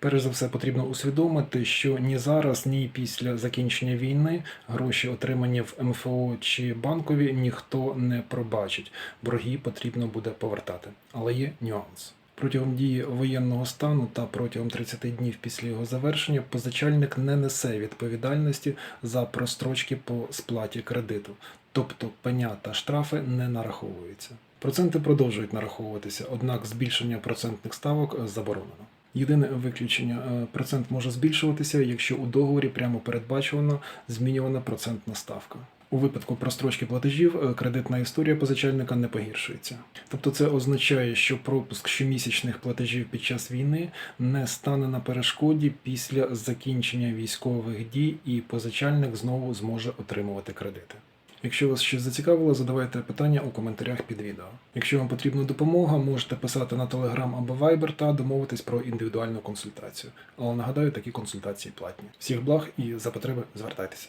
Перш за все, потрібно усвідомити, що ні зараз, ні після закінчення війни гроші, отримані в МФО чи банкові, ніхто не пробачить. Борги потрібно буде повертати. Але є нюанс. Протягом дії воєнного стану та протягом 30 днів після його завершення позичальник не несе відповідальності за прострочки по сплаті кредиту, тобто пеня та штрафи не нараховуються. Проценти продовжують нараховуватися, однак збільшення процентних ставок заборонено. Єдине виключення е, процент може збільшуватися, якщо у договорі прямо передбачено змінювана процентна ставка. У випадку прострочки платежів е, кредитна історія позичальника не погіршується. Тобто це означає, що пропуск щомісячних платежів під час війни не стане на перешкоді після закінчення військових дій, і позичальник знову зможе отримувати кредити. Якщо вас щось зацікавило, задавайте питання у коментарях під відео. Якщо вам потрібна допомога, можете писати на Telegram або Viber та домовитись про індивідуальну консультацію. Але нагадаю, такі консультації платні. Всіх благ і за потреби звертайтеся.